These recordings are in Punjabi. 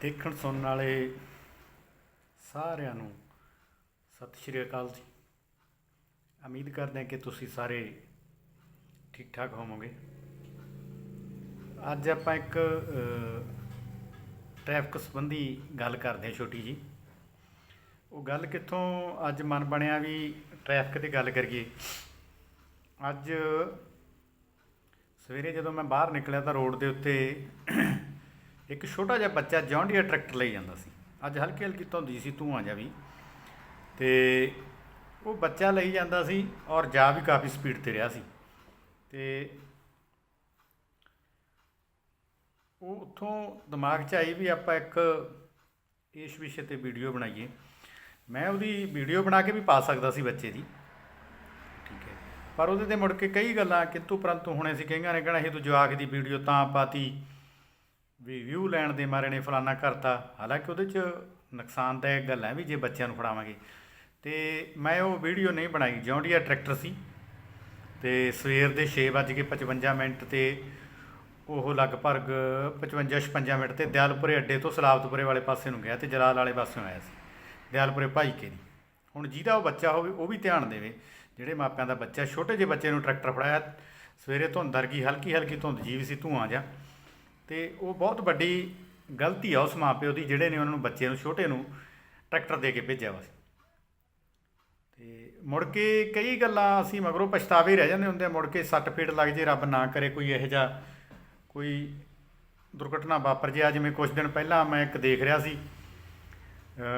ਦੇਖਣ ਸੁਣਨ ਵਾਲੇ ਸਾਰਿਆਂ ਨੂੰ ਸਤਿ ਸ਼੍ਰੀ ਅਕਾਲ ਜੀ। ਉਮੀਦ ਕਰਦੇ ਹਾਂ ਕਿ ਤੁਸੀਂ ਸਾਰੇ ਠੀਕ ਠਾਕ ਹੋਵੋਗੇ। ਅੱਜ ਆਪਾਂ ਇੱਕ ਟ੍ਰੈਫਿਕ ਸੰਬੰਧੀ ਗੱਲ ਕਰਦੇ ਹਾਂ ਛੋਟੀ ਜੀ ਉਹ ਗੱਲ ਕਿੱਥੋਂ ਅੱਜ ਮਨ ਬਣਿਆ ਵੀ ਟ੍ਰੈਫਿਕ ਦੀ ਗੱਲ ਕਰੀਏ। ਅੱਜ ਸਵੇਰੇ ਜਦੋਂ ਮੈਂ ਬਾਹਰ ਨਿਕਲਿਆ ਤਾਂ ਰੋਡ ਦੇ ਉੱਤੇ ਇੱਕ ਛੋਟਾ ਜਿਹਾ ਬੱਚਾ ਜੌਂਡੀਆ ਟਰੈਕਟਰ ਲਈ ਜਾਂਦਾ ਸੀ। ਅੱਜ ਹਲਕੀ ਹਲਕੀ ਧੁੰਦੀ ਸੀ ਤੂੰ ਆ ਜਾ ਵੀ। ਤੇ ਉਹ ਬੱਚਾ ਲਈ ਜਾਂਦਾ ਸੀ ਔਰ ਜਾ ਵੀ ਕਾਫੀ ਸਪੀਡ ਤੇ ਰਿਹਾ ਸੀ। ਤੇ ਉਹ ਉੱਥੋਂ ਦਿਮਾਗ 'ਚ ਆਈ ਵੀ ਆਪਾਂ ਇੱਕ ਇਸ ਵਿਸ਼ੇ ਤੇ ਵੀਡੀਓ ਬਣਾਈਏ। ਮੈਂ ਉਹਦੀ ਵੀਡੀਓ ਬਣਾ ਕੇ ਵੀ ਪਾ ਸਕਦਾ ਸੀ ਬੱਚੇ ਦੀ। ਠੀਕ ਹੈ। ਪਰ ਉਹਦੇ ਤੇ ਮੁੜ ਕੇ ਕਈ ਗੱਲਾਂ ਕਿੰਤੂ ਪਰੰਤੂ ਹੁਣੇ ਅਸੀਂ ਕਈਆਂ ਨੇ ਕਹਿਣਾ ਇਹ ਤੂੰ ਜਵਾਕ ਦੀ ਵੀਡੀਓ ਤਾਂ ਪਾਤੀ। ਵੀ ਵਿਊ ਲੈਣ ਦੇ ਮਾਰੇ ਨੇ ਫਲਾਨਾ ਕਰਤਾ। ਹਾਲਾਂਕਿ ਉਹਦੇ 'ਚ ਨੁਕਸਾਨਦਾਇਕ ਗੱਲ ਹੈ ਵੀ ਜੇ ਬੱਚਿਆਂ ਨੂੰ ਫੜਾਵਾਂਗੇ। ਤੇ ਮੈਂ ਉਹ ਵੀਡੀਓ ਨਹੀਂ ਬਣਾਈ, ਜੌਂਡੀਆ ਟਰੈਕਟਰ ਸੀ। ਤੇ ਸਵੇਰ ਦੇ 6:55 ਮਿੰਟ ਤੇ ਉਹ ਲਗਭਗ 55 56 ਮਿੰਟ ਤੇ ਦਿਆਲਪੁਰੇ ਅੱਡੇ ਤੋਂ ਸਲਾਬਤਪੁਰੇ ਵਾਲੇ ਪਾਸੇ ਨੂੰ ਗਿਆ ਤੇ ਜਲਾਲ ਵਾਲੇ ਪਾਸਿਓਂ ਆਇਆ ਸੀ। ਦਿਆਲਪੁਰੇ ਭਾਈਕੇ ਦੀ। ਹੁਣ ਜਿਹਦਾ ਉਹ ਬੱਚਾ ਹੋਵੇ, ਉਹ ਵੀ ਧਿਆਨ ਦੇਵੇ। ਜਿਹੜੇ ਮਾਪਿਆਂ ਦਾ ਬੱਚਾ, ਛੋਟੇ ਜਿਹੇ ਬੱਚੇ ਨੂੰ ਟਰੈਕਟਰ ਫੜਾਇਆ, ਸਵੇਰੇ ਧੁੰਦ ਵਰਗੀ ਹਲਕੀ ਹਲਕੀ ਧੁੰਦ ਜੀ ਵੀ ਸੀ ਧੂਆਂ ਜਾ। ਤੇ ਉਹ ਬਹੁਤ ਵੱਡੀ ਗਲਤੀ ਆ ਉਸ ਮਾਪਿਓ ਦੀ, ਜਿਹੜੇ ਨੇ ਉਹਨਾਂ ਨੂੰ ਬੱਚੇ ਨੂੰ, ਛੋਟੇ ਨੂੰ ਟਰੈਕਟਰ ਦੇ ਕੇ ਭੇਜਿਆ ਵਾ। ਤੇ ਮੁੜ ਕੇ ਕਈ ਗੱਲਾਂ ਅਸੀਂ ਮਗਰੋਂ ਪਛਤਾਵੇ ਰਹਿ ਜਾਂਦੇ ਹੁੰਦੇ ਮੁੜ ਕੇ ਸੱਟ ਫੇਟ ਲੱਗ ਜੇ, ਰੱਬ ਨਾ ਕਰੇ ਕੋਈ ਇਹੋ ਜਿਹਾ ਕੋਈ ਦੁਰਘਟਨਾ ਵਾਪਰ ਜੇ। ਜਿਵੇਂ ਕੁਝ ਦਿਨ ਪਹਿਲਾਂ ਮੈਂ ਇੱਕ ਦੇਖ ਰਿਹਾ ਸੀ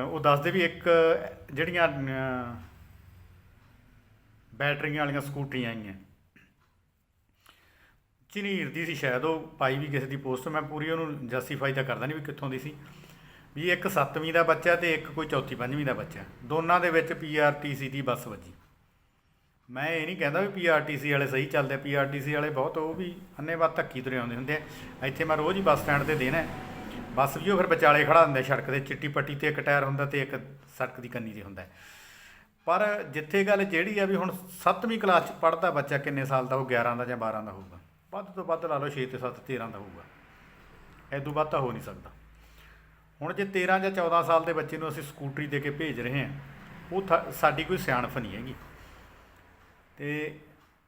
ਉਹ ਦੱਸਦੇ ਵੀ ਇੱਕ ਜਿਹੜੀਆਂ ਬੈਟਰੀਆਂ ਵਾਲੀਆਂ ਸਕੂਟਰੀਆਂ ਆਈਆਂ। ਝਨੀਰ ਦੀ ਸੀ ਸ਼ਾਇਦ, ਉਹ ਪਾਈ ਵੀ ਕਿਸੇ ਦੀ ਪੋਸਟ, ਮੈਂ ਪੂਰੀ ਉਹਨੂੰ ਜਸਟੀਫਾਈ ਤਾਂ ਕਰਦਾ ਨਹੀਂ ਵੀ ਕਿੱਥੋਂ ਦੀ ਸੀ। ਵੀ ਇੱਕ 7ਵੀਂ ਦਾ ਬੱਚਾ ਤੇ ਇੱਕ ਕੋਈ ਚੌਥੀ, ਪੰਜਵੀਂ ਦਾ ਬੱਚਾ। ਦੋਨਾਂ ਦੇ ਵਿੱਚ ਪੀਆਰਟੀਸੀ ਦੀ ਬੱਸ ਵੱਜੀ। ਮੈਂ ਇਹ ਨਹੀਂ ਕਹਿੰਦਾ ਵੀ ਪੀਆਰਟੀਸੀ ਵਾਲੇ ਸਹੀ ਚੱਲਦੇ ਪੀਆਰਟੀਸੀ ਵਾਲੇ ਬਹੁਤ, ਉਹ ਵੀ ਅੰਨੇਵਾਹ ਧੱਕੀ ਤੁਰੇ ਆਉਂਦੇ ਹੁੰਦੇ ਆ। ਇੱਥੇ ਮੈਂ ਰੋਜ਼ ਹੀ ਬੱਸ ਸਟੈਂਡ ਤੇ ਦੇਣਾ। ਬੱਸ ਵੀ ਉਹ ਫਿਰ ਵਿਚਾਲੇ ਖੜਾ ਹੁੰਦਾ ਸੜਕ ਦੇ ਚਿੱਟੀ ਪੱਟੀ ਤੇ ਇੱਕ ਟਾਇਰ ਹੁੰਦਾ ਤੇ ਇੱਕ ਸੜਕ ਦੀ ਕੰਨੀ ਤੇ ਹੁੰਦਾ। ਪਰ ਜਿੱਥੇ ਗੱਲ ਜਿਹੜੀ ਆ ਵੀ ਹੁਣ 7ਵੀਂ ਕਲਾਸ ਚ ਪੜ੍ਹਦਾ ਬੱਚਾ ਕਿੰਨੇ ਸਾਲ ਦਾ, ਉਹ 11 ਦਾ ਜਾਂ 12 ਦਾ ਹੋਊਗਾ। ਵੱਧ ਤੋਂ ਵੱਧ ਲਾ ਲਓ 6 ਤੇ 7 13 ਦਾ ਹੋਊਗਾ। ਐਦੋਂ ਵੱਧ ਤਾਂ ਹੋ ਨਹੀਂ ਸਕਦਾ। ਹੁਣ ਜੇ 13 ਜਾਂ 14 ਸਾਲ ਦੇ ਬੱਚੇ ਨੂੰ ਅਸੀਂ ਸਕੂਟਰੀ ਦੇ ਕੇ ਭੇਜ ਰਹੇ ਹਾਂ, ਉਹ ਥਾ- ਸਾਡੀ ਕੋਈ ਸਿਆਣਫ ਨਹੀਂ ਹੈਗੀ। ਤੇ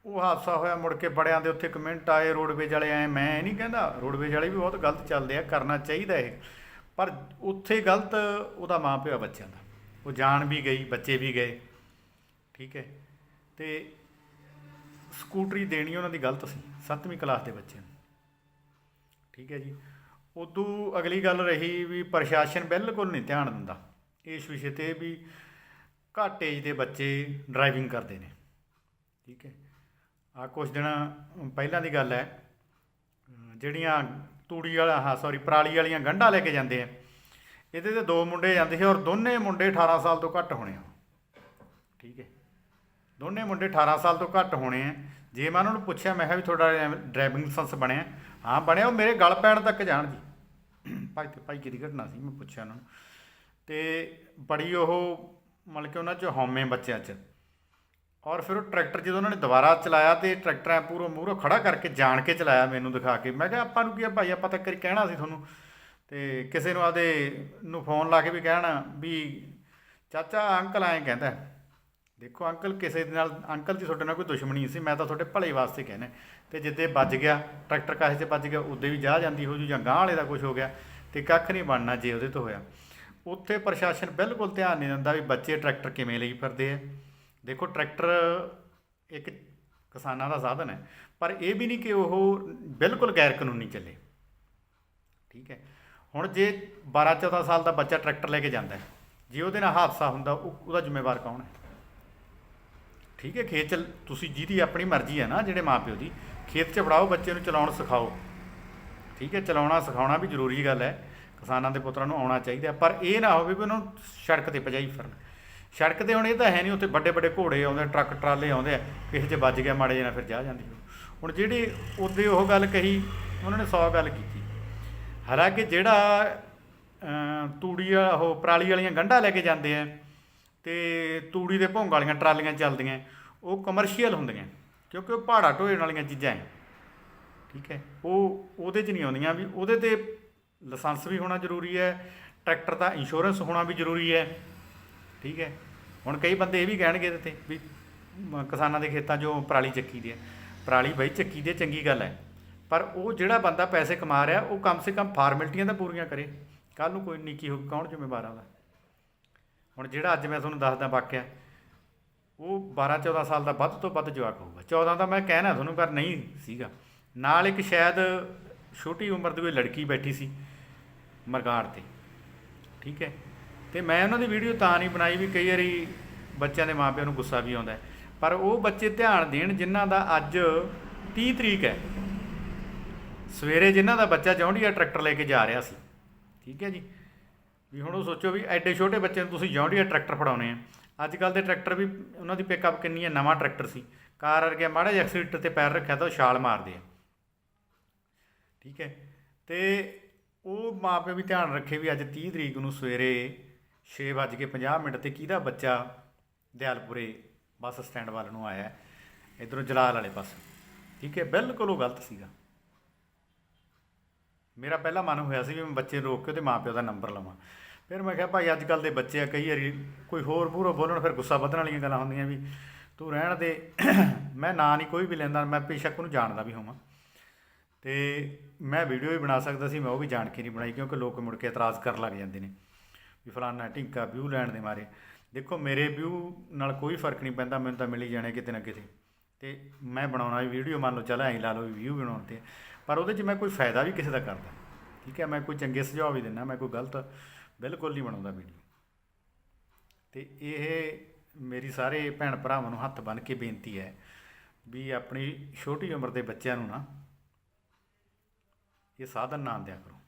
ਉਹ ਹਾਦਸਾ ਹੋਇਆ ਮੁੜ ਕੇ ਬੜਿਆਂ ਦੇ ਉੱਥੇ ਕਮੈਂਟ ਆਏ, ਰੋਡਵੇਜ ਵਾਲੇ ਆਏ, ਮੈਂ ਇਹ ਨਹੀਂ ਕਹਿੰਦਾ, ਰੋਡਵੇਜ ਵਾਲੇ ਵੀ ਬਹੁਤ ਗਲਤ ਚੱਲਦੇ ਆ, ਕਰਨਾ ਚਾਹੀਦਾ ਇਹ। ਪਰ ਉੱਥੇ ਗਲਤ ਉਹਦਾ ਮਾਂ ਪਿਓ ਬੱਚਿਆਂ ਦਾ। ਉਹ ਜਾਣ ਵੀ ਗਈ, ਬੱਚੇ ਵੀ ਗਏ। ਠੀਕ ਹੈ। ਤੇ ਸਕੂਟਰੀ ਦੇਣੀ ਉਹਨਾਂ ਦੀ ਗਲਤ ਸੀ 7ਵੀਂ ਕਲਾਸ ਦੇ ਬੱਚੇ ਨੂੰ। ਠੀਕ ਹੈ ਜੀ। ਉਦੋਂ ਅਗਲੀ ਗੱਲ ਰਹੀ ਵੀ ਪ੍ਰਸ਼ਾਸਨ ਬਿਲਕੁਲ ਨਹੀਂ ਧਿਆਨ ਦਿੰਦਾ। ਇਸ ਵਿਸ਼ੇ ਤੇ ਵੀ ਘੱਟ ਏਜ ਦੇ ਬੱਚੇ ਡਰਾਈਵਿੰਗ ਕਰਦੇ ਨੇ। ਠੀਕ ਹੈ। ਆ ਕੁਝ ਦਿਨਾਂ ਪਹਿਲਾਂ ਦੀ ਗੱਲ ਹੈ। ਜਿਹੜੀਆਂ ਤੂੜੀ ਵਾਲਾ, ਹਾਂ ਸੌਰੀ ਪਰਾਲੀ ਵਾਲੀਆਂ ਗੰਢਾਂ ਲੈ ਕੇ ਜਾਂਦੇ ਆ। ਇਹਦੇ ਤੇ ਦੋ ਮੁੰਡੇ ਜਾਂਦੇ ਸੀ ਔਰ ਦੋਨੇ ਮੁੰਡੇ 18 ਸਾਲ ਤੋਂ ਘੱਟ ਹੋਣੇ ਆ। ਠੀਕ ਹੈ। ਦੋਨੇ ਮੁੰਡੇ 18 ਸਾਲ ਤੋਂ ਘੱਟ ਹੋਣੇ ਆ। ਜੇ ਮੈਂ ਉਹਨਾਂ ਨੂੰ ਪੁੱਛਿਆ, ਮੈਂ ਕਿਹਾ ਵੀ ਤੁਹਾਡਾ ਡਰਾਈਵਿੰਗ ਲਾਇਸੈਂਸ ਬਣਿਆ ਹਾਂ? ਬਣਿਆ, ਉਹ ਮੇਰੇ ਗਲ ਪੈਣ ਤੱਕ ਜਾਣ ਜੀ। ਭਾਈ ਤੇ ਭਾਈ, ਕਿਹਦੀ ਘਟਨਾ ਸੀ? ਮੈਂ ਪੁੱਛਿਆ ਉਹਨਾਂ ਨੂੰ। ਤੇ ਬੜੀ ਉਹ, ਮਤਲਬ ਕਿ ਉਹਨਾਂ 'ਚ ਹਉਮੈ ਬੱਚਿਆਂ 'ਚ। ਔਰ ਫਿਰ ਉਹ ਟਰੈਕਟਰ ਜਦੋਂ ਉਹਨਾਂ ਨੇ ਦੁਬਾਰਾ ਚਲਾਇਆ ਤੇ ਟਰੈਕਟਰ ਐ ਪੂਰਾ ਮੂਹਰੋਂ ਖੜਾ ਕਰਕੇ ਜਾਣ ਕੇ ਚਲਾਇਆ ਮੈਨੂੰ ਦਿਖਾ ਕੇ। ਮੈਂ ਕਿਹਾ, ਆਪਾਂ ਨੂੰ ਕੀ ਆ ਭਾਈ? ਆਪਾਂ ਤਾਂ ਕਰੀ ਕਹਿਣਾ ਸੀ ਤੁਹਾਨੂੰ। ਤੇ ਕਿਸੇ ਨੂੰ ਆਦੇ ਨੂੰ ਫੋਨ ਲਾ ਕੇ ਵੀ ਕਹਿਣਾ ਵੀ, ਚਾਚਾ ਅੰਕਲ ਐਂ ਕਹਿੰਦਾ ਦੇਖੋ ਅੰਕਲ ਕਿਸੇ ਦੇ ਨਾਲ, ਅੰਕਲ ਦੀ ਤੁਹਾਡੇ ਨਾਲ ਕੋਈ ਦੁਸ਼ਮਣੀ ਨਹੀਂ ਸੀ, ਮੈਂ ਤਾਂ ਤੁਹਾਡੇ ਭਲੇ ਵਾਸਤੇ ਕਹਿੰਦਾ। ਤੇ ਜਿੱਦੇ ਵੱਜ ਗਿਆ, ਟਰੈਕਟਰ ਕਾਹੇ 'ਚ ਵੱਜ ਗਿਆ, ਉਦੇ ਵੀ ਜਾ ਜਾਂਦੀ ਹੋ ਜੂ ਜਾਂ ਗਾਂਹ ਵਾਲੇ ਦਾ ਕੁਝ ਹੋ ਗਿਆ, ਤੇ ਕੱਖ ਨਹੀਂ ਬਣਨਾ ਜੇ ਉਹਦੇ ਤੋਂ ਹੋਇਆ। ਉੱਥੇ ਪ੍ਰਸ਼ਾਸਨ ਬਿਲਕੁਲ ਧਿਆਨ ਨਹੀਂ ਦਿੰਦਾ ਵੀ ਬੱਚੇ ਟਰੈਕਟਰ ਕਿਵੇਂ ਲਈ ਫਿਰਦੇ ਆ। ਦੇਖੋ ਟਰੈਕਟਰ ਇੱਕ ਕਿਸਾਨਾਂ ਦਾ ਸਾਧਨ ਹੈ, ਪਰ ਇਹ ਵੀ ਨਹੀਂ ਕਿ ਉਹ ਬਿਲਕੁਲ ਗੈਰ ਕਾਨੂੰਨੀ ਚੱਲੇ। ਠੀਕ ਹੈ, ਹੁਣ ਜੇ 12 14 ਸਾਲ ਦਾ ਬੱਚਾ ਟਰੈਕਟਰ ਲੈ ਕੇ ਜਾਂਦਾ ਹੈ, ਜੇ ਉਹਦੇ ਨਾਲ ਹਾਦਸਾ ਹੁੰਦਾ, ਉਹ, ਉਹਦਾ ਜ਼ਿੰਮੇਵਾਰ ਕੌਣ ਹੈ? ਠੀਕ ਹੈ, ਖੇਤ ਚ ਤੁਸੀਂ ਜਿਹਦੀ ਆਪਣੀ ਮਰਜ਼ੀ ਹੈ ਨਾ, ਜਿਹੜੇ ਮਾਪਿਓ ਦੀ, ਖੇਤ 'ਚ ਫੜਾਓ ਬੱਚੇ ਨੂੰ ਚਲਾਉਣ ਸਿਖਾਓ। ਠੀਕ ਹੈ, ਚਲਾਉਣਾ, ਸਿਖਾਉਣਾ ਵੀ ਜ਼ਰੂਰੀ ਗੱਲ ਹੈ। ਕਿਸਾਨਾਂ ਦੇ ਪੁੱਤਰਾਂ ਨੂੰ ਆਉਣਾ ਚਾਹੀਦਾ ਪਰ ਇਹ ਨਾ ਹੋਵੇ ਵੀ ਉਹਨਾਂ ਨੂੰ ਸੜਕ ਤੇ ਭਜਾਈ ਫਿਰਨ। ਸੜਕ ਤੇ ਹੁਣ ਇਹ ਤਾਂ ਹੈ ਨਹੀਂ, ਉੱਥੇ ਵੱਡੇ ਵੱਡੇ ਘੋੜੇ ਆਉਂਦੇ, ਟਰੱਕ, ਟਰਾਲੇ ਆਉਂਦੇ ਆ, ਕਿਸੇ 'ਚ ਵੱਜ ਗਿਆ, ਮਾੜੇ ਜਿਹੇ ਫਿਰ ਜਾ ਜਾਂਦੀ। ਹੁਣ ਜਿਹੜੀ ਉਹਦੇ ਉਹ ਗੱਲ ਕਹੀ, ਉਹਨਾਂ ਨੇ 100 ਗੱਲ ਕੀਤੀ। ਹਾਲਾਂਕਿ ਜਿਹੜਾ ਤੂੜੀ ਉਹ ਪਰਾਲੀ ਵਾਲੀਆਂ ਗੰਢਾਂ ਲੈ ਕੇ ਜਾਂਦੇ ਆ ਤੇ ਤੂੜੀ ਦੇ ਭੋਂਗ ਵਾਲੀਆਂ ਟਰਾਲੀਆਂ ਚੱਲਦੀਆਂ, ਉਹ ਕਮਰਸ਼ੀਅਲ ਹੁੰਦੀਆਂ, ਕਿਉਂਕਿ ਉਹ ਪਹਾੜਾ ਢੋਣ ਵਾਲੀਆਂ ਚੀਜ਼ਾਂ ਹੈ। ਠੀਕ ਹੈ, ਉਹ ਉਹਦੇ 'ਚ ਨਹੀਂ ਆਉਂਦੀਆਂ ਵੀ, ਉਹਦੇ ਤੇ ਲਾਇਸੈਂਸ ਵੀ ਹੋਣਾ ਜ਼ਰੂਰੀ ਹੈ, ਟਰੈਕਟਰ ਦਾ ਇੰਸ਼ੋਰੈਂਸ ਹੋਣਾ ਵੀ ਜ਼ਰੂਰੀ ਹੈ। ਠੀਕ ਹੈ, ਹੁਣ ਕਈ ਬੰਦੇ ਇਹ ਵੀ ਕਹਿਣਗੇ ਇਹਦੇ ਤੇ ਵੀ ਕਿਸਾਨਾਂ ਦੇ ਖੇਤਾਂ 'ਚੋਂ ਪਰਾਲੀ ਚੱਕੀ ਦੀ ਹੈ। ਪਰਾਲੀ ਬਈ ਚੱਕੀ ਦੀ ਚੰਗੀ ਗੱਲ ਹੈ। ਪਰ ਉਹ ਜਿਹੜਾ ਬੰਦਾ ਪੈਸੇ ਕਮਾ ਰਿਹਾ, ਉਹ ਕਮ ਸੇ ਕਮ ਫਾਰਮੈਲਟੀਆਂ ਤਾਂ ਪੂਰੀਆਂ ਕਰੇ। ਕੱਲ ਨੂੰ ਕੋਈ ਨੀਕੀ ਹੋ ਕੌਣ ਜ਼ਿੰਮੇਵਾਰ ਆ ਹੁਣ ਜਿਹੜਾ ਅੱਜ ਮੈਂ ਤੁਹਾਨੂੰ ਦੱਸਦਾ ਵਾਕਿਆ, ਉਹ 12 14 ਸਾਲ ਦਾ ਵੱਧ ਤੋਂ ਵੱਧ ਜਵਾਕ ਹੋਊਗਾ। 14 ਦਾ ਮੈਂ ਕਹਿਣਾ ਤੁਹਾਨੂੰ, ਪਰ ਨਹੀਂ ਸੀਗਾ। ਨਾਲ ਇੱਕ ਸ਼ਾਇਦ ਛੋਟੀ ਉਮਰ ਦੀ ਕੋਈ ਲੜਕੀ ਬੈਠੀ ਸੀ ਮਰਗਾੜ ਤੇ। ਠੀਕ ਹੈ? ਤੇ ਮੈਂ ਉਹਨਾਂ ਦੀ ਵੀਡੀਓ ਤਾਂ ਨਹੀਂ ਬਣਾਈ ਵੀ ਕਈ ਵਾਰੀ ਬੱਚਿਆਂ ਦੇ ਮਾਪਿਆਂ ਨੂੰ ਗੁੱਸਾ ਵੀ ਆਉਂਦਾ ਪਰ ਉਹ ਬੱਚੇ ਧਿਆਨ ਦੇਣ ਜਿਨ੍ਹਾਂ ਦਾ ਅੱਜ 30 ਤਰੀਕ ਹੈ। ਸਵੇਰੇ ਜਿਨ੍ਹਾਂ ਦਾ ਬੱਚਾ ਜੌਂਡੀਆ ਟਰੈਕਟਰ ਲੈ ਕੇ ਜਾ ਰਿਹਾ ਸੀ। ਠੀਕ ਹੈ ਜੀ? ਵੀ ਹੁਣ ਉਹ ਸੋਚੋ ਵੀ ਐਡੇ ਛੋਟੇ ਬੱਚੇ ਨੂੰ ਤੁਸੀਂ ਜੌਂਡੀਆ ਟਰੈਕਟਰ ਫੜਾਉਣੇ ਆ। ਅੱਜ ਕੱਲ ਦੇ ਟਰੈਕਟਰ ਵੀ ਉਹਨਾਂ ਦੀ ਪਿਕਅਪ ਕਿੰਨੀ ਹੈ ਨਵਾਂ ਟਰੈਕਟਰ ਸੀ। ਕਾਰ ਵਰਗੇ ਮਾੜਾ ਜਿਹਾ ਐਕਸੀਲੇਟਰ ਤੇ ਪੈਰ ਰੱਖਿਆ ਤਾਂ ਉਹ ਛਾਲ ਮਾਰਦੇ ਆ। ਠੀਕ ਹੈ ਤੇ ਉਹ ਮਾਪੇ ਵੀ ਧਿਆਨ ਰੱਖੇ ਵੀ ਅੱਜ 30 ਤਰੀਕ ਨੂੰ ਸਵੇਰੇ 6:50 ਮਿੰਟ ਤੇ ਕਿਹਦਾ ਬੱਚਾ ਦਿਆਲਪੁਰੇ ਬੱਸ ਸਟੈਂਡ ਵੱਲ ਨੂੰ ਆਇਆ ਹੈ, ਇੱਧਰੋਂ ਜਲਾਲ ਵਾਲੇ ਪਾਸੇ। ਠੀਕ ਹੈ ਬਿਲਕੁਲ ਉਹ ਗਲਤ ਸੀਗਾ। ਮੇਰਾ ਪਹਿਲਾ ਮਨ ਹੋਇਆ ਸੀ ਵੀ ਮੈਂ ਬੱਚੇ ਰੋਕ ਕੇ ਉਹਦੇ ਮਾਪਿਓ ਦਾ ਨੰਬਰ ਲਵਾਂ। ਫਿਰ ਮੈਂ ਕਿਹਾ ਭਾਈ ਅੱਜ ਕੱਲ ਦੇ ਬੱਚੇ ਆ, ਕਈ ਵਾਰੀ ਕੋਈ ਹੋਰ ਪੂਰਾ ਬੋਲਣ, ਫਿਰ ਗੁੱਸਾ ਵਧਣ ਵਾਲੀਆਂ ਗੱਲਾਂ ਹੁੰਦੀਆਂ ਵੀ ਤੂੰ ਰਹਿਣ ਦੇ। ਮੈਂ ਨਾਂ ਨਹੀਂ ਕੋਈ ਵੀ ਲੈਂਦਾ, ਮੈਂ ਬੇਸ਼ੱਕ ਉਹਨੂੰ ਜਾਣਦਾ ਵੀ ਹੋਵਾਂ। ਤੇ ਮੈਂ ਵੀਡੀਓ ਵੀ ਬਣਾ ਸਕਦਾ ਸੀ, ਮੈਂ ਉਹ ਵੀ ਜਾਣ ਕੇ ਨਹੀਂ ਬਣਾਈ, ਕਿਉਂਕਿ ਲੋਕ ਮੁੜ ਕੇ ਇਤਰਾਜ਼ ਕਰਨ ਲੱਗ ਜਾਂਦੇ ਨੇ ਵੀ ਫਲਾਨਾ ਢਿੰਕਾ ਵਿਊ ਲੈਣ ਦੇ ਮਾਰੇ। ਦੇਖੋ, ਮੇਰੇ ਵਿਊ ਨਾਲ ਕੋਈ ਫ਼ਰਕ ਨਹੀਂ ਪੈਂਦਾ, ਮੈਨੂੰ ਤਾਂ ਮਿਲ ਹੀ ਜਾਣੇ ਕਿਤੇ ਨਾ ਕਿਤੇ। ਤੇ ਮੈਂ ਬਣਾਉਣਾ ਵੀ ਵੀਡੀਓ, ਮੰਨ ਲਓ ਚੱਲ ਐਂ ਲਾ ਲਓ ਵੀ ਵਿਊ ਬਣਾਉਣ ਤੇ। ਪਰ ਉਹਦੇ 'ਚ ਮੈਂ ਕੋਈ ਫਾਇਦਾ ਵੀ ਕਿਸੇ ਦਾ ਕਰਦਾ। ਠੀਕ ਹੈ, ਮੈਂ ਕੋਈ ਚੰਗੇ ਸੁਝਾਅ ਵੀ ਦਿੰਦਾ, ਮੈਂ ਕੋਈ ਗਲਤ ਬਿਲਕੁਲ ਨਹੀਂ ਬਣਾਉਂਦਾ ਵੀਡੀਓ। ਤੇ ਇਹ ਮੇਰੀ ਸਾਰੇ ਭੈਣ ਭਰਾਵਾਂ ਨੂੰ ਹੱਥ ਬੰਨ੍ਹ ਕੇ ਬੇਨਤੀ ਹੈ ਵੀ ਆਪਣੀ ਛੋਟੀ ਉਮਰ ਦੇ ਬੱਚਿਆਂ ਨੂੰ ਨਾ ਇਹ ਸਾਧਨ ਨਾ ਦਿਆ ਕਰੋ।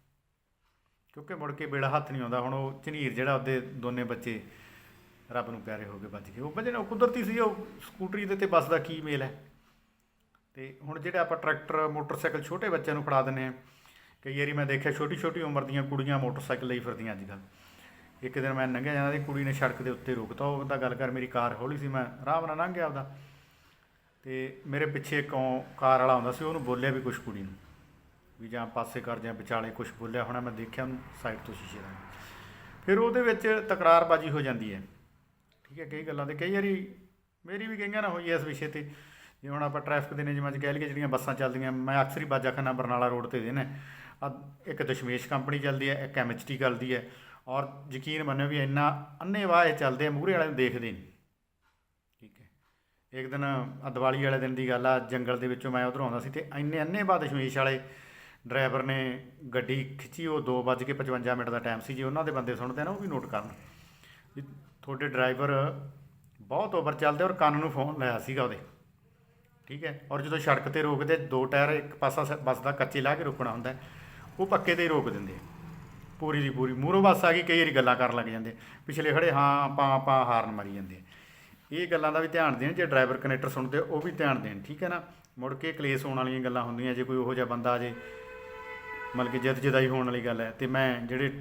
ਕਿਉਂਕਿ ਮੁੜ ਕੇ ਬੇੜਾ ਹੱਥ ਨਹੀਂ ਆਉਂਦਾ, ਹੁਣ ਉਹ ਝਨੀਰ ਜਿਹੜਾ ਉਹਦੇ ਦੋਨੇ ਬੱਚੇ ਰੱਬ ਨੂੰ ਪਿਆਰੇ ਹੋ ਕੇ ਬਚ ਗਏ। ਉਹ ਵਜਨ ਉਹ ਕੁਦਰਤੀ ਸੀ, ਉਹ ਸਕੂਟਰੀ ਦੇ ਤੇ ਬੱਸ ਦਾ ਕੀ ਮੇਲ ਹੈ? ਤੇ ਹੁਣ ਜਿਹੜੇ ਆਪਾਂ ਟਰੈਕਟਰ, ਮੋਟਰਸਾਈਕਲ ਛੋਟੇ ਬੱਚਿਆਂ ਨੂੰ ਫੜਾ ਦਿੰਦੇ ਆ ਕਈ ਵਾਰੀ ਮੈਂ ਦੇਖਿਆ ਛੋਟੀ ਛੋਟੀ ਉਮਰ ਦੀਆਂ ਕੁੜੀਆਂ ਮੋਟਰਸਾਈਕਲ ਲਈ ਫਿਰਦੀਆਂ ਅੱਜ ਕੱਲ੍ਹ। ਇੱਕ ਦਿਨ ਮੈਂ ਲੰਘਿਆ ਜਾਂਦਾ ਸੀ, ਕੁੜੀ ਨੇ ਸੜਕ ਦੇ ਉੱਤੇ ਰੋਕਤਾ, ਉਹ ਤਾਂ ਗੱਲ ਕਰ ਮੇਰੀ ਕਾਰ ਹੌਲੀ ਸੀ, ਮੈਂ ਆਰਾਮ ਨਾਲ ਲੰਘ ਗਿਆ ਆਪਦਾ। ਤੇ ਮੇਰੇ ਪਿੱਛੇ ਇੱਕ ਉਹ ਕਾਰ ਵਾਲਾ ਆਉਂਦਾ ਸੀ, ਉਹਨੂੰ ਬੋਲਿਆ ਵੀ ਕੁਛ ਕੁੜੀ ਨੂੰ, ਵੀ ਜਾਂ ਪਾਸੇ ਕਰ ਜਾਂ ਵਿਚਾਲੇ ਕੁਛ ਬੋਲਿਆ ਹੋਣਾ, ਮੈਂ ਦੇਖਿਆ ਉਹਨੂੰ ਸਾਈਡ ਤੋਂ ਸ਼ੀਸ਼ੇ ਦਾ। ਫਿਰ ਉਹਦੇ ਵਿੱਚ ਤਕਰਾਰਬਾਜ਼ੀ ਹੋ ਜਾਂਦੀ ਹੈ। ਠੀਕ ਹੈ, ਕਈ ਗੱਲਾਂ ਤੇ ਕਈ ਵਾਰੀ ਮੇਰੀ ਵੀ ਕਈਆਂ ਨਾ ਹੋਈ ਹੈ ਇਸ ਵਿਸ਼ੇ ਤੇ। ਜੇ ਹੁਣ ਆਪਾਂ ਟ੍ਰੈਫਿਕ ਦੇ ਨਿਯਮਾਂ 'ਚ ਕਹਿ ਲਈਏ, ਜਿਹੜੀਆਂ ਬੱਸਾਂ ਚੱਲਦੀਆਂ, ਮੈਂ ਅਕਸਰ ਹੀ ਬਾਜਾਖਾਨਾ ਬਰਨਾਲਾ ਰੋਡ ਤੇ ਦੇਣਾ ਆ ਇੱਕ ਦਸ਼ਮੇਸ਼ ਕੰਪਨੀ ਚੱਲਦੀ ਹੈ, ਇੱਕ ਐਮਐਚਟੀ ਚੱਲਦੀ ਹੈ ਔਰ ਯਕੀਨ ਮੰਨਿਓ ਵੀ ਇੰਨਾ ਅੰਨੇਵਾਹ ਇਹ ਚੱਲਦੇ ਆ, ਮੂਹਰੇ ਵਾਲਿਆਂ ਨੂੰ ਦੇਖਦੇ ਨਹੀਂ। ਠੀਕ ਹੈ। ਇੱਕ ਦਿਨ ਆ ਦੀਵਾਲੀ ਵਾਲੇ ਦਿਨ ਦੀ ਗੱਲ ਆ, ਜੰਗਲ ਦੇ ਵਿੱਚੋਂ ਮੈਂ ਉਧਰੋਂ ਆਉਂਦਾ ਸੀ ਤੇ ਇੰਨੇ ਅੰਨੇਵਾਹ ਦਸ਼ਮੇਸ਼ ਵਾਲੇ ਡਰਾਈਵਰ ਨੇ ਗੱਡੀ ਖਿੱਚੀ, ਉਹ 2:55 ਮਿੰਟ ਦਾ ਟਾਈਮ ਸੀ ਜੇ ਉਹਨਾਂ ਦੇ ਬੰਦੇ ਸੁਣਦੇ ਆ ਨਾ, ਉਹ ਵੀ ਨੋਟ ਕਰਨ। ਵੀ ਤੁਹਾਡੇ ਡਰਾਈਵਰ ਬਹੁਤ ਓਵਰ ਚੱਲਦੇ ਔਰ ਕੰਨ ਨੂੰ ਫੋਨ ਲਾਇਆ ਸੀਗਾ ਉਹਦੇ। ਠੀਕ ਹੈ। ਔਰ ਜਦੋਂ ਸੜਕ ਤੇ ਰੋਕਦੇ, ਦੋ ਟਾਇਰ ਇੱਕ ਪਾਸਾ ਸ- ਬੱਸ ਦਾ ਕੱਚੇ ਲਾ ਕੇ ਰੋਕਣਾ ਹੁੰਦਾ ਉਹ ਪੱਕੇ ਤੇ ਹੀ ਰੋਕ ਦਿੰਦੇ ਪੂਰੀ ਦੀ ਪੂਰੀ ਮੂਹਰੋਂ ਬੱਸ ਆ ਗਈ, ਕਈ ਵਾਰੀ ਗੱਲਾਂ ਕਰਨ ਲੱਗ ਜਾਂਦੇ ਪਿਛਲੇ ਖੜੇ ਹਾਂ, ਪਾ ਪਾ ਹਾਰਨ ਮਾਰੀ ਜਾਂਦੇ ਇਹ ਗੱਲਾਂ ਦਾ ਵੀ ਧਿਆਨ ਦੇਣ, ਜੇ ਡਰਾਈਵਰ ਕਨੈਕਟਰ ਸੁਣਦੇ ਉਹ ਵੀ ਧਿਆਨ ਦੇਣ, ਠੀਕ ਹੈ ਨਾ? ਮੁੜ ਕੇ ਕਲੇਸ਼ ਹੋਣ ਵਾਲੀਆਂ ਗੱਲਾਂ ਹੁੰਦੀਆਂ, ਜੇ ਕੋਈ ਉਹੋ ਜਿਹਾ ਬੰਦਾ ਆ ਜੇ, ਮਤਲਬ ਕਿ ਜਿੱਦ ਜਦਾਈ ਹੋਣ ਵਾਲੀ ਗੱਲ ਹੈ। ਤੇ ਮੈਂ ਜਿਹੜੇ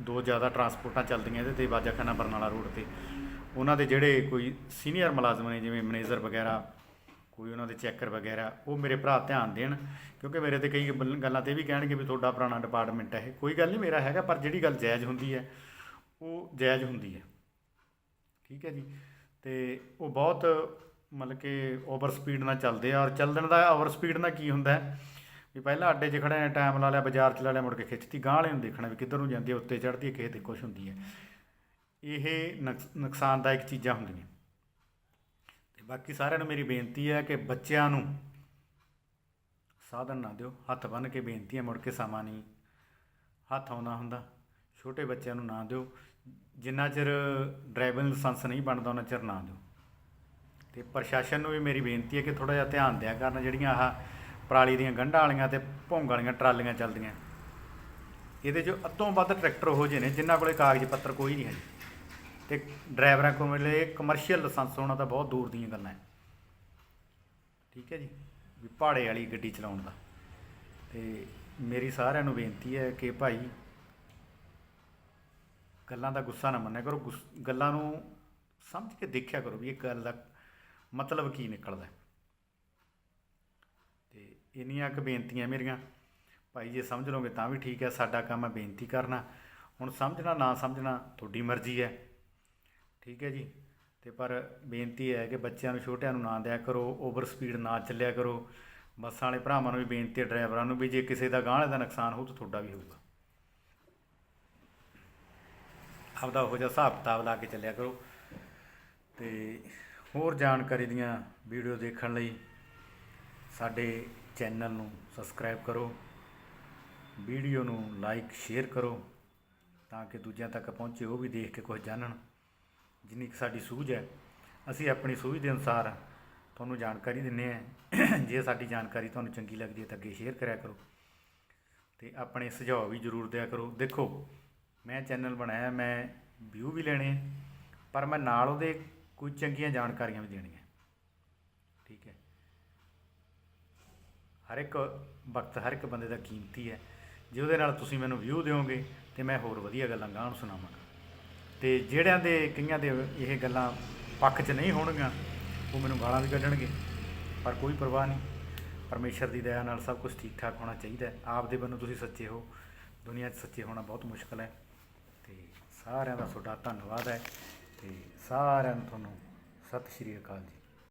ਦੋ ਜ਼ਿਆਦਾ ਟਰਾਂਸਪੋਰਟਾਂ ਚੱਲਦੀਆਂ ਇਹਦੇ ਤੇ, ਬਾਜਾਖਾਨਾ ਬਰਨਾਲਾ ਰੋਡ ਤੇ, ਉਹਨਾਂ ਦੇ ਜਿਹੜੇ ਕੋਈ ਸੀਨੀਅਰ ਮੁਲਾਜ਼ਮ ਨੇ, ਜਿਵੇਂ ਮੈਨੇਜਰ ਵਗੈਰਾ ਕੋਈ ਉਹਨਾਂ ਦੇ ਚੈਕਰ ਵਗੈਰਾ, ਉਹ ਮੇਰੇ ਭਰਾ ਧਿਆਨ ਦੇਣ, ਕਿਉਂਕਿ ਮੇਰੇ ਤੇ ਕਈ ਬੱਲ- ਗੱਲਾਂ ਤੇ ਇਹ ਵੀ ਕਹਿਣਗੇ ਵੀ ਤੁਹਾਡਾ ਪੁਰਾਣਾ ਡਿਪਾਰਟਮੈਂਟ ਹੈ ਇਹ। ਕੋਈ ਗੱਲ ਨਹੀਂ, ਮੇਰਾ ਹੈਗਾ, ਪਰ ਜਿਹੜੀ ਗੱਲ ਜਾਇਜ਼ ਹੁੰਦੀ ਹੈ, ਉਹ ਜਾਇਜ਼ ਹੁੰਦੀ ਹੈ। ਠੀਕ ਹੈ ਜੀ? ਤੇ ਉਹ ਬਹੁਤ ਮਤਲਬ ਕਿ ਓਵਰ ਸਪੀਡ ਨਾਲ ਚੱਲਦੇ ਆ, ਔਰ ਚੱਲਣ ਦਾ ਓਵਰ ਸਪੀਡ ਨਾਲ ਕੀ ਹੁੰਦਾ ਹੈ? ਵੀ ਪਹਿਲਾਂ ਅੱਡੇ 'ਚ ਖੜੇ ਨੇ ਟਾਈਮ ਲਾ ਲਿਆ, ਬਾਜ਼ਾਰ 'ਚ ਲਾ ਲਿਆ, ਮੁੜ ਕੇ ਖਿੱਚਤੀ, ਗਾਂਹ ਵਾਲੇ ਨੂੰ ਦੇਖਣਾ ਵੀ ਕਿੱਧਰ ਨੂੰ ਜਾਂਦੀ ਹੈ, ਉੱਤੇ ਚੜ੍ਹਦੀ ਹੈ, ਕਿਸੇ ਤੇ ਕੁਛ ਹੁੰਦੀ ਹੈ। ਇਹ ਨੁਕਸ- ਨੁਕਸਾਨਦਾਇਕ ਚੀਜ਼ਾਂ ਹੁੰਦੀਆਂ। ਬਾਕੀ ਸਾਰਿਆਂ ਨੂੰ ਮੇਰੀ ਬੇਨਤੀ ਹੈ ਕਿ ਬੱਚਿਆਂ ਨੂੰ ਸਾਧਨ ਨਾ ਦਿਓ, ਹੱਥ ਬੰਨ੍ਹ ਕੇ ਬੇਨਤੀ ਹੈ, ਮੁੜ ਕੇ ਸਮਾਂ ਨਹੀਂ, ਹੱਥ ਆਉਂਦਾ ਹੁੰਦਾ, ਛੋਟੇ ਬੱਚਿਆਂ ਨੂੰ ਨਾ ਦਿਓ, ਜਿੰਨਾ ਚਿਰ ਡਰਾਈਵਿੰਗ ਲਾਇਸੈਂਸ ਨਹੀਂ ਬਣਦਾ, ਉਹਨਾਂ ਚਿਰ ਨਾ ਦਿਓ। ਤੇ ਪ੍ਰਸ਼ਾਸਨ ਨੂੰ ਵੀ ਮੇਰੀ ਬੇਨਤੀ ਹੈ ਕਿ ਥੋੜਾ ਜਿਹਾ ਧਿਆਨ ਦਿਆ ਕਰਨ, ਜਿਹੜੀਆਂ ਆਹ ਪਰਾਲੀ ਦੀਆਂ ਗੰਢਾਂ ਵਾਲੀਆਂ ਤੇ ਭੋਂਗ ਵਾਲੀਆਂ ਟਰਾਲੀਆਂ ਚੱਲਦੀਆਂ। ਇਹਦੇ 'ਚ ਅੱਤੋਂ ਵੱਧ ਟਰੈਕਟਰ ਹੋ ਜੇ ਨੇ, ਜਿਨ੍ਹਾਂ ਕੋਲੇ ਕਾਗਜ਼ ਪੱਤਰ ਕੋਈ ਨਹੀਂ ਹੈ ਤੇ ਡਰਾਈਵਰਾਂ ਕੋਲ ਕਮਰਸ਼ੀਅਲ ਲਾਇਸੈਂਸ ਹੋਣਾ ਤਾਂ ਬਹੁਤ ਦੂਰ ਦੀਆਂ ਗੱਲਾਂ ਹੈ। ਠੀਕ ਹੈ ਜੀ, ਵੀ ਪਹਾੜੇ ਵਾਲੀ ਗੱਡੀ ਚਲਾਉਣ ਦਾ। ਤੇ ਮੇਰੀ ਸਾਰਿਆਂ ਨੂੰ ਬੇਨਤੀ ਹੈ ਕਿ ਭਾਈ, ਗੱਲਾਂ ਦਾ ਗੁੱਸਾ ਨਾ ਮੰਨਿਆ ਕਰੋ, ਗੁੱਸ- ਗੱਲਾਂ ਨੂੰ ਸਮਝ ਕੇ ਦੇਖਿਆ ਕਰੋ ਵੀ ਇਹ ਗੱਲ ਦਾ ਮਤਲਬ ਕੀ ਨਿਕਲਦਾ ਹੈ। ਤੇ ਇੰਨੀਆਂ ਕੁ ਬੇਨਤੀਆਂ ਮੇਰੀਆਂ। ਭਾਈ, ਜੇ ਸਮਝ ਲਓਗੇ ਤਾਂ ਵੀ ਠੀਕ ਹੈ, ਸਾਡਾ ਕੰਮ ਹੈ ਬੇਨਤੀ ਕਰਨਾ। ਹੁਣ ਸਮਝਣਾ, ਨਾ ਸਮਝਣਾ, ਤੁਹਾਡੀ ਮਰਜ਼ੀ ਹੈ। ਠੀਕ ਹੈ ਜੀ। ਤੇ ਪਰ ਬੇਨਤੀ ਹੈ ਕਿ ਬੱਚਿਆਂ ਨੂੰ, ਛੋਟਿਆਂ ਨੂੰ ਨਾ ਦਿਆ ਕਰੋ ਓਵਰ ਸਪੀਡ ਨਾ ਚੱਲਿਆ ਕਰੋ। ਬੱਸਾਂ ਵਾਲੇ ਭਰਾਵਾਂ ਨੂੰ ਵੀ ਬੇਨਤੀ ਹੈ, ਡਰਾਈਵਰਾਂ ਨੂੰ ਵੀ ਜੇ ਕਿਸੇ ਦਾ ਗਾਂਹ ਦਾ ਨੁਕਸਾਨ ਹੋਊ ਤਾਂ ਤੁਹਾਡਾ ਵੀ ਹੋਊਗਾ। ਆਪਦਾ ਉਹੋ ਜਿਹਾ ਹਿਸਾਬ ਕਿਤਾਬ ਲਾ ਕੇ ਚੱਲਿਆ ਕਰੋ। ਤੇ ਹੋਰ ਜਾਣਕਾਰੀ ਦੀਆਂ ਵੀਡੀਓ ਦੇਖਣ ਲਈ ਸਾਡੇ ਚੈਨਲ ਨੂੰ ਸਬਸਕ੍ਰਾਈਬ ਕਰੋ। ਵੀਡੀਓ ਨੂੰ ਲਾਈਕ ਸ਼ੇਅਰ ਕਰੋ ਤਾਂ ਕਿ ਦੂਜਿਆਂ ਤੱਕ ਪਹੁੰਚੇ, ਉਹ ਵੀ ਦੇਖ ਕੇ ਕੁਝ ਜਾਣਨ। ਜਿੰਨੀ ਕੁ ਸਾਡੀ ਸੂਝ ਹੈ, ਅਸੀਂ ਆਪਣੀ ਸੂਝ ਦੇ ਅਨੁਸਾਰ ਤੁਹਾਨੂੰ ਜਾਣਕਾਰੀ ਦਿੰਨੇ ਆ ਜੇ ਸਾਡੀ ਜਾਣਕਾਰੀ ਤੁਹਾਨੂੰ ਚੰਗੀ ਲੱਗਦੀ ਹੈ ਤਾਂ ਅੱਗੇ ਸ਼ੇਅਰ ਕਰਿਆ ਕਰੋ ਤੇ ਆਪਣੇ ਸੁਝਾਅ ਵੀ ਜ਼ਰੂਰ ਦਿਆ ਕਰੋ। ਦੇਖੋ, ਮੈਂ ਚੈਨਲ ਬਣਾਇਆ, ਮੈਂ ਵਿਊ ਵੀ ਲੈਣੇ ਆ, ਪਰ ਮੈਂ ਨਾਲ ਉਹਦੇ ਕੋਈ ਚੰਗੀਆਂ ਜਾਣਕਾਰੀਆਂ ਵੀ ਦੇਣੀਆਂ। ਠੀਕ ਹੈ। ਹਰ ਇੱਕ ਵਕਤ, ਹਰ ਇੱਕ ਬੰਦੇ ਦਾ ਕੀਮਤੀ ਹੈ। ਜੇ ਉਹਦੇ ਨਾਲ ਤੁਸੀਂ ਮੈਨੂੰ ਵਿਊ ਦਿਓਗੇ ਤੇ ਮੈਂ ਹੋਰ ਵਧੀਆ ਗੱਲਾਂ ਗਾਂਹ ਨੂੰ ਸੁਣਾਵਾਂਗਾ। ਤੇ ਜਿਹੜਿਆਂ ਦੇ ਕਈਆਂ ਦੇ ਇਹ ਗੱਲਾਂ ਪੱਖ 'ਚ ਨਹੀਂ ਹੋਣਗੀਆਂ, ਉਹ ਮੈਨੂੰ ਗਾਲਾਂ ਵੀ ਕੱਢਣਗੇ, ਪਰ ਕੋਈ ਪਰਵਾਹ ਨਹੀਂ। ਪਰਮੇਸ਼ਰ ਦੀ ਦਇਆ ਨਾਲ ਸਭ ਕੁਝ ਠੀਕ ਠਾਕ ਹੋਣਾ ਚਾਹੀਦਾ ਆਪ ਦੇ ਵੱਲੋਂ ਤੁਸੀਂ ਸੱਚੇ ਹੋ। ਦੁਨੀਆ 'ਚ ਸੱਚੇ ਹੋਣਾ ਬਹੁਤ ਮੁਸ਼ਕਲ ਹੈ। ਤੇ ਸਾਰਿਆਂ ਦਾ ਤੁਹਾਡਾ ਧੰਨਵਾਦ ਹੈ। ਤੇ ਸਾਰਿਆਂ ਨੂੰ ਤੁਹਾਨੂੰ ਸਤਿ ਸ਼੍ਰੀ ਅਕਾਲ ਜੀ।